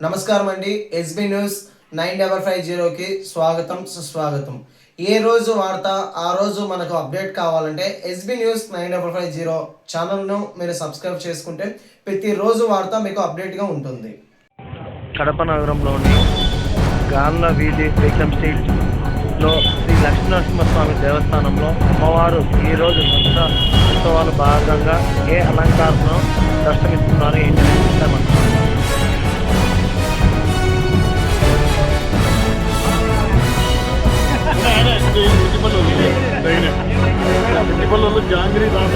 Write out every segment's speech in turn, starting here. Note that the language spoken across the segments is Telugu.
నమస్కారం అండి SB news nine double five జీరోకి స్వాగతం సుస్వాగతం. ఏ రోజు వార్త ఆ రోజు మనకు అప్డేట్ కావాలంటే SB news nine double five zero ఛానల్ను మీరు సబ్స్క్రైబ్ చేసుకుంటే ప్రతిరోజు వార్త మీకు అప్డేట్గా ఉంటుంది. కడప నగరంలోని గాన్ల వీధి బేకం స్ట్రీట్లో శ్రీ లక్ష్మీనరసింహస్వామి దేవస్థానంలో అమ్మవారు ఈరోజు దసరా ఉత్సవాల భాగంగా ఏ అలంకారంలో ಬೈಬಲಲ್ಲೂ ಜಾಂಗ್ರಿ ದಾಸ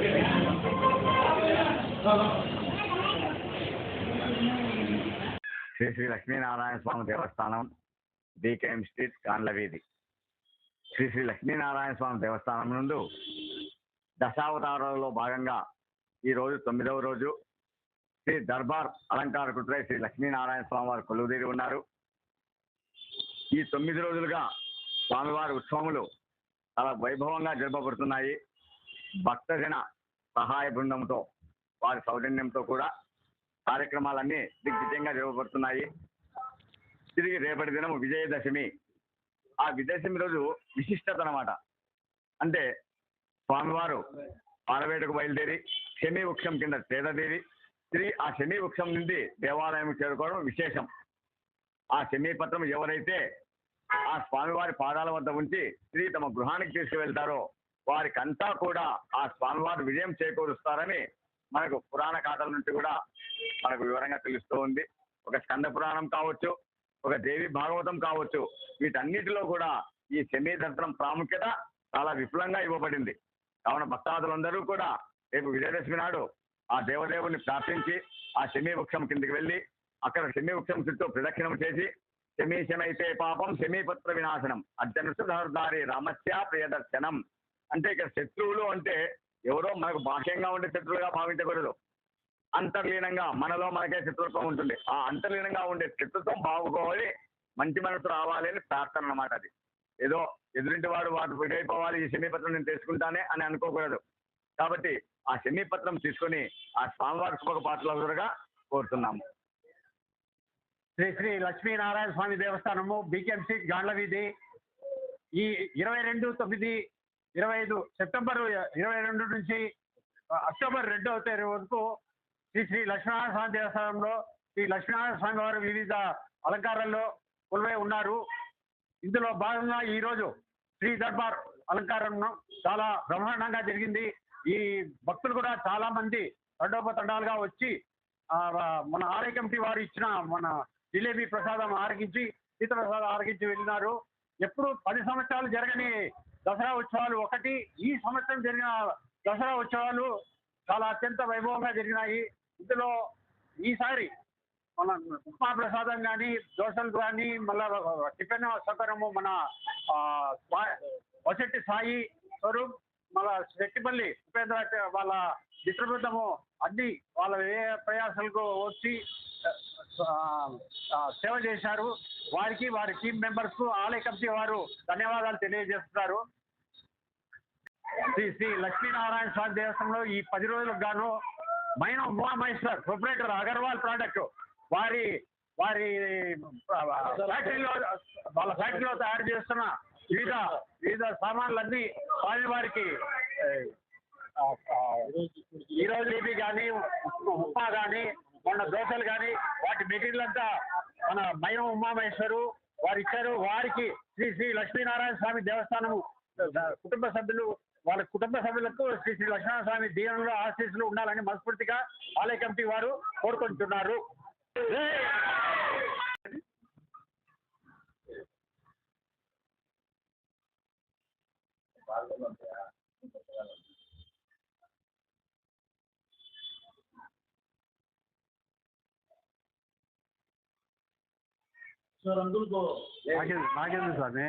Gracias. శ్రీ శ్రీ లక్ష్మీనారాయణ స్వామి దేవస్థానం డికేఎం స్ట్రీట్ కాండ్లవీధి. శ్రీ శ్రీ లక్ష్మీనారాయణ స్వామి దేవస్థానం నుండి దశావతారాలలో భాగంగా ఈరోజు తొమ్మిదవ రోజు శ్రీ దర్బార్ అలంకారకుడుపై శ్రీ లక్ష్మీనారాయణ స్వామి వారు కొలువుదీరి ఉన్నారు. ఈ తొమ్మిది రోజులుగా స్వామివారి ఉత్సవములు చాలా వైభవంగా జరపబడుతున్నాయి. భక్తజన సహాయ బృందంతో వారి సౌజన్యంతో కూడా కార్యక్రమాలన్నీ దిగ్విజయంగా జరగబడుతున్నాయి తిరిగి రేపటి దినం విజయదశమి. ఆ విజయదశమి రోజు విశిష్టత అనమాట అంటే స్వామివారు పాలవేటకు బయలుదేరి శమి వృక్షం కింద చేదదేవి తిరిగి ఆ శమి వృక్షం నుండి దేవాలయం చేరుకోవడం విశేషం. ఆ శమీపత్రం ఎవరైతే ఆ స్వామివారి పాదాల వద్ద ఉంచి తిరిగి తమ గృహానికి తీసుకువెళ్తారో వారికంతా కూడా ఆ స్వామివారు విజయం చేకూరుస్తారని మనకు పురాణ కథల నుంచి కూడా మనకు వివరంగా తెలుస్తూ ఉంది. ఒక స్కంద పురాణం కావచ్చు ఒక దేవి భాగవతం కావచ్చు వీటన్నిటిలో కూడా ఈ శమీ ప్రాముఖ్యత చాలా విపులంగా ఇవ్వబడింది. కావున భక్తాదులందరూ కూడా రేపు విజయదశమి నాడు ఆ దేవదేవుని ప్రార్థించి ఆ శమీ వృక్షం కిందికి వెళ్ళి అక్కడ శమీ వృక్షం చుట్టూ ప్రదక్షిణం చేసి శమీశమైతే పాపం శమీపత్ర వినాశనం అర్జనుసు సహర్దారి రామస్య ప్రియదర్శనం. అంటే ఇక్కడ శత్రువులు అంటే ఎవరో మనకు బాహ్యంగా ఉండే శత్రువులుగా భావించకూడదు. అంతర్లీనంగా మనలో మనకే శత్రుత్వం ఉంటుంది. ఆ అంతర్లీనంగా ఉండే శత్రుత్వం బాగుకోవాలి మంచి మనసు రావాలి అని ప్రార్థన అన్నమాట అది. ఏదో ఎదురింటి వాడు వాటి విడైపోవాలి ఈ శమీపత్రం నేను తీసుకుంటానే అని అనుకోకూడదు. కాబట్టి ఆ శమీపత్రం తీసుకొని ఆ స్వామివారి శుభక పాత్రలుగా కోరుతున్నాము. శ్రీ శ్రీ లక్ష్మీనారాయణ స్వామి దేవస్థానము బీకెంసీ గాండ్ల వీధి ఈ ఇరవై రెండు తొమ్మిది ఇరవై ఐదు సెప్టెంబర్ ఇరవై రెండు నుంచి అక్టోబర్ రెండవ తేదీ వరకు శ్రీ శ్రీ లక్ష్మీనారాయణ స్వామి దేవస్థానంలో శ్రీ లక్ష్మీనారాయణ స్వామి వారు వివిధ అలంకారాల్లో కొలువై ఉన్నారు. ఇందులో భాగంగా ఈ రోజు శ్రీ దర్బార్ అలంకారం చాలా బ్రహ్మాండంగా జరిగింది. ఈ భక్తులు కూడా చాలా మంది తండోపతండాలుగా వచ్చి మన ఆర్య కమిటీ వారు ఇచ్చిన మన జిలేబీ ప్రసాదం ఆరగించి సీత ప్రసాదం ఆరగించి వెళ్ళినారు. ఎప్పుడు పది సంవత్సరాలు జరగని దసరా ఉత్సవాలు ఒకటి. ఈ సంవత్సరం జరిగిన దసరా ఉత్సవాలు చాలా అత్యంత వైభవంగా జరిగినాయి. ఇందులో ఈసారి మన ఉప్మా ప్రసాదం కానీ దోశలు కానీ మళ్ళా టిఫిన్ సౌకర్యము మన వసెట్టి స్వా- సాయి స్వరూప్ మళ్ళా శెట్టిపల్లి ఉపేంద్ర వాళ్ళ మిత్రబృందము అన్ని వాళ్ళ ఏ ప్రయాసాలకు వచ్చి సేవ చేశారు వారికి వారి టీం మెంబర్స్కు ఆలయ కమిటీ వారు ధన్యవాదాలు తెలియజేస్తున్నారు శ్రీ శ్రీ లక్ష్మీనారాయణ స్వామి దేవస్థానంలో ఈ పది రోజులకు గాను మైన ఉమామహేశ్వర్ ప్రొపరేటర్ అగర్వాల్ ప్రోడక్ట్ వారి వారి ఫ్యాక్టరీలో వాళ్ళ ఫ్యాక్టరీలో తయారు చేస్తున్న వివిధ వివిధ సామాన్లన్నీ వారి వారికి ఈరోజు ఆ, ఇవి కానీ ఉప్మా కానీ మన దోశలు కానీ వాటి మెటీరియల్ అంతా మన మయం ఉమామహేశ్వరు వారు ఇచ్చారు. వారికి శ్రీ శ్రీ లక్ష్మీనారాయణ స్వామి దేవస్థానము కుటుంబ సభ్యులు వాళ్ళ కుటుంబ సభ్యులకు శ్రీ శ్రీ లక్ష్మీనారాయణ స్వామి దీవెనలు ఆశీస్సులు ఉండాలని మనస్ఫూర్తిగా ఆలయ కమిటీ వారు కోరుకుంటున్నారు. నాకేంది నాకేంది స్వామి.